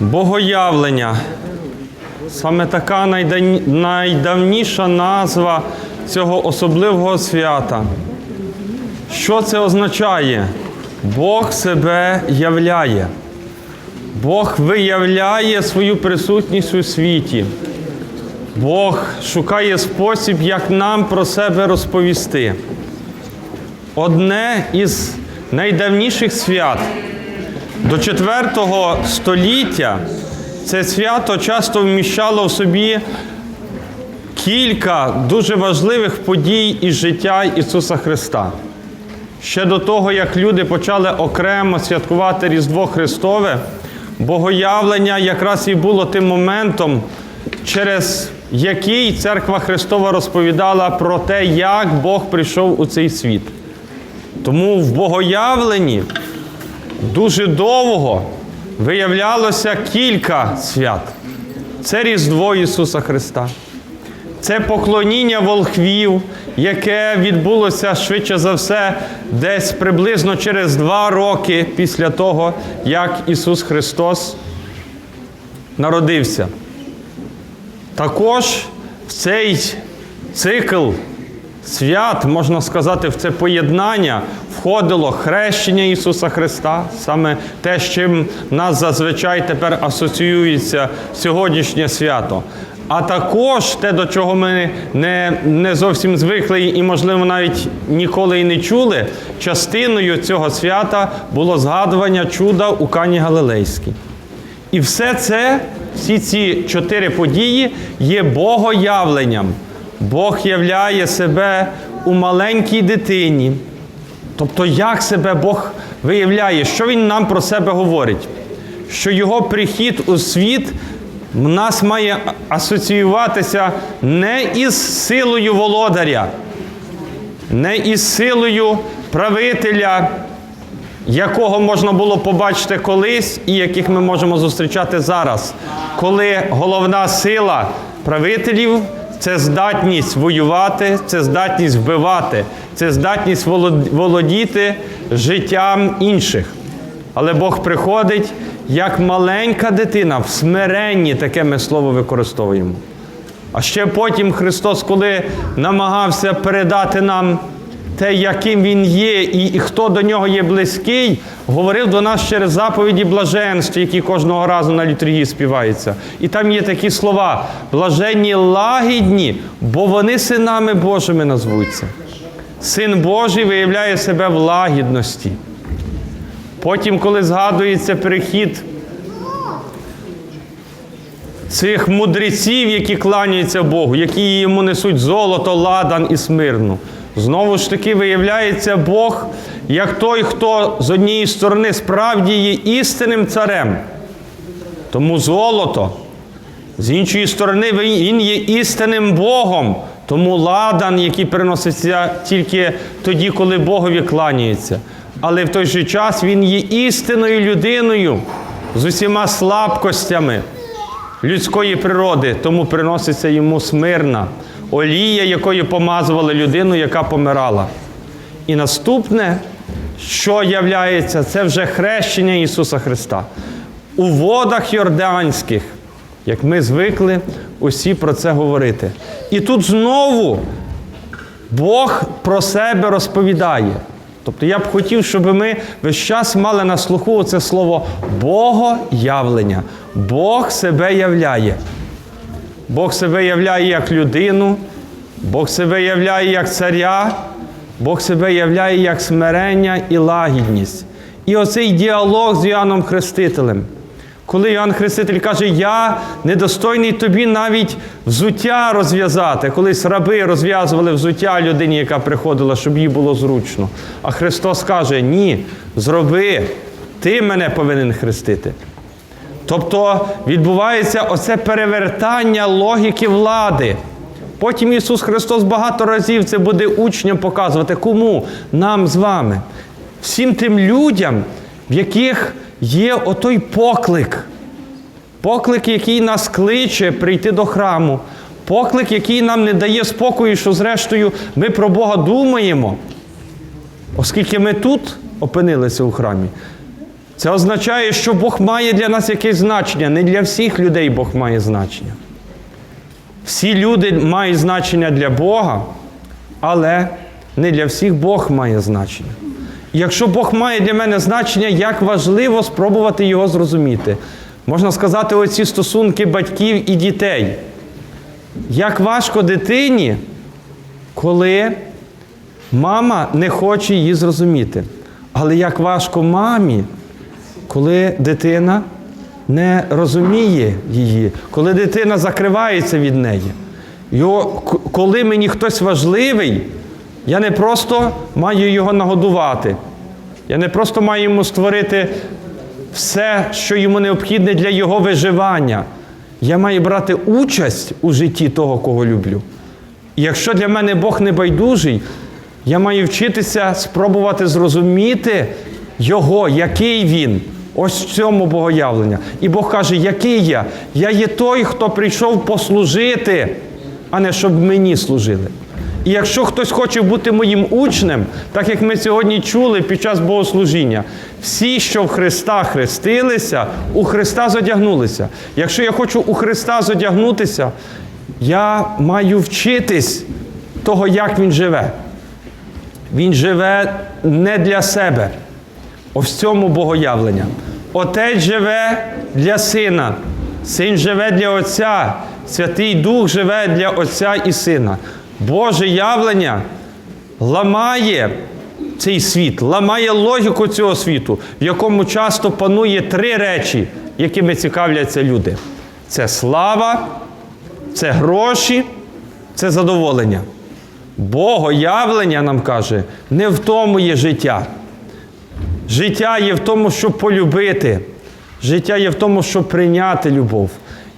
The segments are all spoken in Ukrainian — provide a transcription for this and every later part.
Богоявлення. Саме така найдавніша назва цього особливого свята. Що це означає? Бог себе являє. Бог виявляє свою присутність у світі. Бог шукає спосіб, як нам про себе розповісти. Одне із найдавніших свят до 4 століття це свято часто вміщало в собі кілька дуже важливих подій із життя Ісуса Христа. Ще до того, як люди почали окремо святкувати Різдво Христове, богоявлення якраз і було тим моментом, через який Церква Христова розповідала про те, як Бог прийшов у цей світ. Тому в богоявленні дуже довго виявлялося кілька свят. Це Різдво Ісуса Христа. Це поклоніння волхвів, яке відбулося швидше за все десь приблизно через два роки після того, як Ісус Христос народився. Також в цей цикл свят, можна сказати, в це поєднання входило хрещення Ісуса Христа, саме те, з чим нас зазвичай тепер асоціюється сьогоднішнє свято. А також те, до чого ми не, не зовсім звикли і, можливо, навіть ніколи і не чули, частиною цього свята було згадування чуда у Кані Галилейській. І все це, всі ці чотири події є богоявленням. Бог являє себе у маленькій дитині. Тобто, як себе Бог виявляє, що Він нам про себе говорить? Що Його прихід у світ в нас має асоціюватися не із силою володаря, не із силою правителя, якого можна було побачити колись і яких ми можемо зустрічати зараз, коли головна сила правителів це здатність воювати, це здатність вбивати, це здатність володіти життям інших. Але Бог приходить як маленька дитина, в смиренні таке ми слово використовуємо. А ще потім Христос, коли намагався передати нам те, яким Він є, і, і хто до нього є близький, говорив до нас через заповіді блаженства, які кожного разу на літургії співаються. І там є такі слова: блаженні лагідні, бо вони синами Божими назвуться. Син Божий виявляє себе в лагідності. Потім, коли згадується перехід цих мудреців, які кланяються Богу, які йому несуть золото, ладан і смирну. Знову ж таки виявляється Бог як той, хто з однієї сторони справді є істинним царем. Тому золото, з іншої сторони, він є істинним Богом. Тому ладан, який приноситься тільки тоді, коли Богові кланяється. Але в той же час він є істинною людиною з усіма слабкостями людської природи, тому приноситься йому смирна олія, якою помазували людину, яка помирала. І наступне, що являється, це вже хрещення Ісуса Христа. У водах Йорданських, як ми звикли усі про це говорити. І тут знову Бог про себе розповідає. Тобто я б хотів, щоб ми весь час мали на слуху це слово Богоявлення. Бог себе являє. Бог себе являє як людину, Бог себе являє як царя, Бог себе являє як смирення і лагідність. І оцей діалог з Іоанном Хрестителем. Коли Іоанн Хреститель каже, я недостойний тобі навіть взуття розв'язати. Колись раби розв'язували взуття людині, яка приходила, щоб їй було зручно. А Христос каже: Ні, зроби, ти мене повинен хрестити. Тобто відбувається оце перевертання логіки влади. Потім Ісус Христос багато разів це буде учням показувати. Кому? Нам з вами. Всім тим людям, в яких є отой поклик. Поклик, який нас кличе прийти до храму. Поклик, який нам не дає спокою, що зрештою ми про Бога думаємо. Оскільки ми тут опинилися у храмі, Це означає, що Бог має для нас якесь значення. Не для всіх людей Бог має значення. Всі люди мають значення для Бога, але не для всіх Бог має значення. Якщо Бог має для мене значення, як важливо спробувати його зрозуміти. Можна сказати, оці стосунки батьків і дітей. Як важко дитині, коли мама не хоче її зрозуміти. Але як важко мамі, коли дитина не розуміє її, коли дитина закривається від неї. Його, коли мені хтось важливий, я не просто маю його нагодувати. Я не просто маю йому створити все, що йому необхідне для його виживання. Я маю брати участь у житті того, кого люблю. І якщо для мене Бог не байдужий, я маю вчитися спробувати зрозуміти Його, який він. Ось в цьому богоявлення. І Бог каже, який я? Я є той, хто прийшов послужити, а не щоб мені служили. І якщо хтось хоче бути моїм учнем, так як ми сьогодні чули під час богослужіння, всі, що в Христа хрестилися, у Христа зодягнулися. Якщо я хочу у Христа зодягнутися, я маю вчитись того, як він живе. Він живе не для себе. Ось в цьому богоявлення. Отець живе для сина, син живе для Отця, Святий Дух живе для Отця і Сина. Боже явлення ламає цей світ, ламає логіку цього світу, в якому часто панує три речі, якими цікавляться люди: це слава, це гроші, це задоволення. Богоявлення нам каже, не в тому є життя. Життя є в тому, щоб полюбити. Життя є в тому, щоб прийняти любов.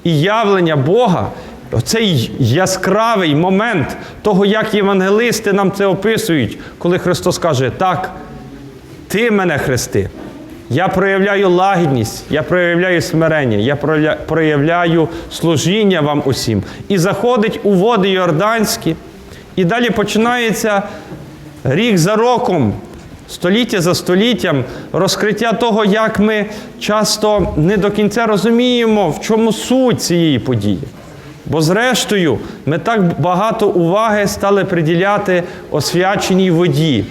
І явлення Бога, оцей яскравий момент того, як євангелисти нам це описують, коли Христос каже, так, ти мене хрести. Я проявляю лагідність, я проявляю смирення, я проявляю служіння вам усім. І заходить у води Йорданські, і далі починається рік за роком, століття за століттям, розкриття того, як ми часто не до кінця розуміємо, в чому суть цієї події. Бо, зрештою, ми так багато уваги стали приділяти освяченій воді,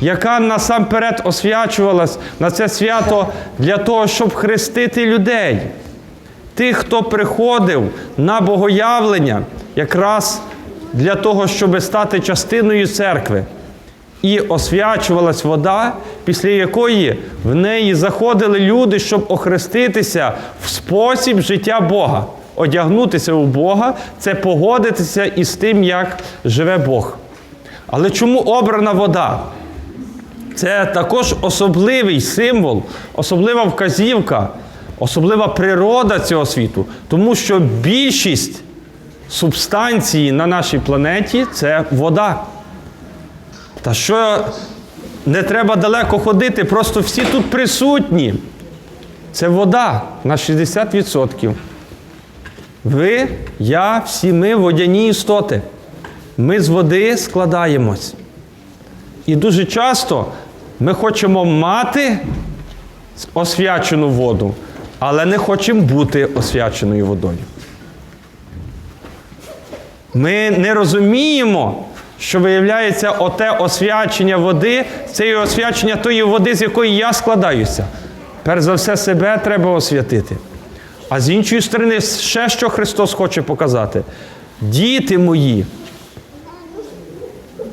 яка насамперед освячувалась на це свято для того, щоб хрестити людей. Тих, хто приходив на богоявлення, якраз для того, щоб стати частиною церкви. І освячувалась вода, після якої в неї заходили люди, щоб охреститися в спосіб життя Бога. Одягнутися у Бога це погодитися із тим, як живе Бог. Але чому обрана вода? Це також особливий символ, особлива вказівка, особлива природа цього світу, тому що більшість субстанції на нашій планеті це вода. Та що не треба далеко ходити, просто всі тут присутні. Це вода на 60%. Ви, я, всі ми водяні істоти. Ми з води складаємось. І дуже часто ми хочемо мати освячену воду, але не хочемо бути освяченою водою. Ми не розуміємо, що виявляється оте освячення води, це є освячення тої води, з якої я складаюся. Перш за все, себе треба освятити. А з іншої сторони, ще що Христос хоче показати. Діти мої,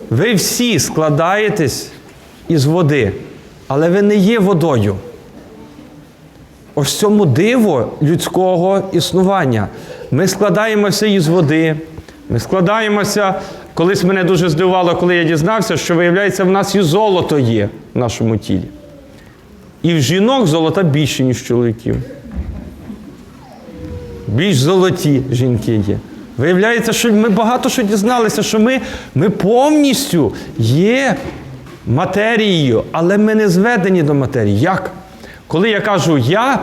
ви всі складаєтесь із води, але ви не є водою. Ось цьому диво людського існування. Ми складаємося із води, ми складаємося. Колись мене дуже здивувало, коли я дізнався, що виявляється, в нас і золото є в нашому тілі. І в жінок золота більше, ніж чоловіків. Більш золоті жінки є. Виявляється, що ми багато що дізналися, що ми, ми повністю є матерією, але ми не зведені до матерії. Як? Коли я кажу я,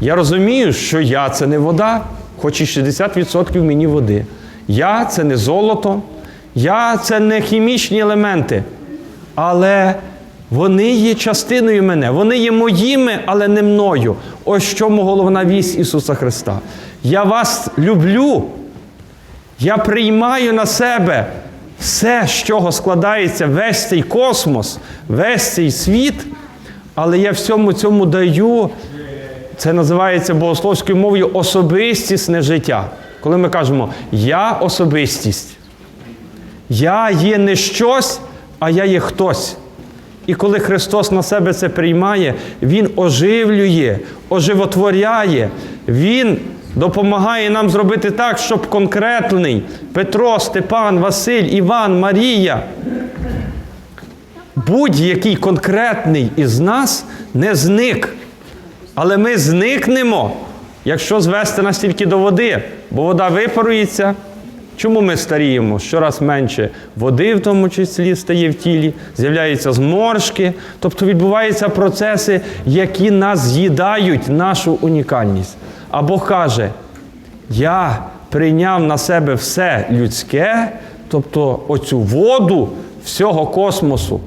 я розумію, що я це не вода, хоч і 60% мені води. Я це не золото, я це не хімічні елементи. Але Вони є частиною мене, вони є моїми, але не мною. Ось чому головна вість Ісуса Христа. Я вас люблю, я приймаю на себе все, з чого складається весь цей космос, весь цей світ, але я всьому цьому даю, це називається богословською мовою особистісне життя. Коли ми кажемо Я особистість, я є не щось, а я є хтось. І коли Христос на себе це приймає, Він оживлює, оживотворяє, Він допомагає нам зробити так, щоб конкретний Петро, Степан, Василь, Іван, Марія, будь-який конкретний із нас не зник. Але ми зникнемо, якщо звести нас тільки до води, бо вода випарується. Чому ми старіємо? Щораз менше води, в тому числі, стає в тілі, з'являються зморшки. Тобто відбуваються процеси, які нас з'їдають нашу унікальність. А Бог каже: я прийняв на себе все людське, тобто оцю воду всього космосу,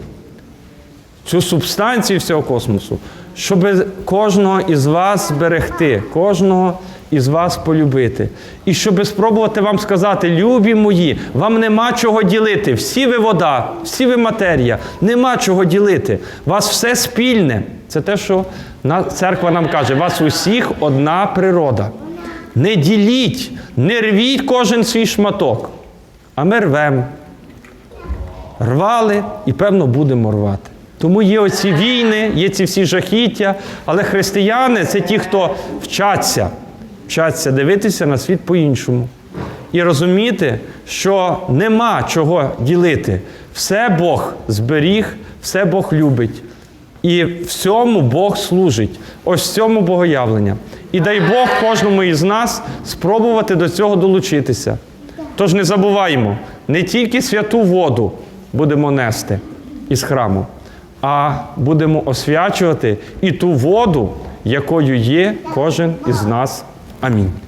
цю субстанцію всього космосу, щоб кожного із вас зберегти, кожного із вас полюбити. І щоб спробувати вам сказати, любі мої, вам нема чого ділити. Всі ви вода, всі ви матерія, нема чого ділити. Вас все спільне. Це те, що церква нам каже, вас усіх одна природа. Не діліть, не рвіть кожен свій шматок, а ми рвемо рвали і, певно, будемо рвати. Тому є оці війни, є ці всі жахіття, але християни це ті, хто вчаться, вчаться дивитися на світ по-іншому. І розуміти, що нема чого ділити. Все Бог зберіг, все Бог любить. І всьому Бог служить. Ось цьому богоявлення. І дай Бог кожному із нас спробувати до цього долучитися. Тож не забуваємо, не тільки святу воду будемо нести із храму, а будемо освячувати і ту воду, якою є кожен із нас. a mim.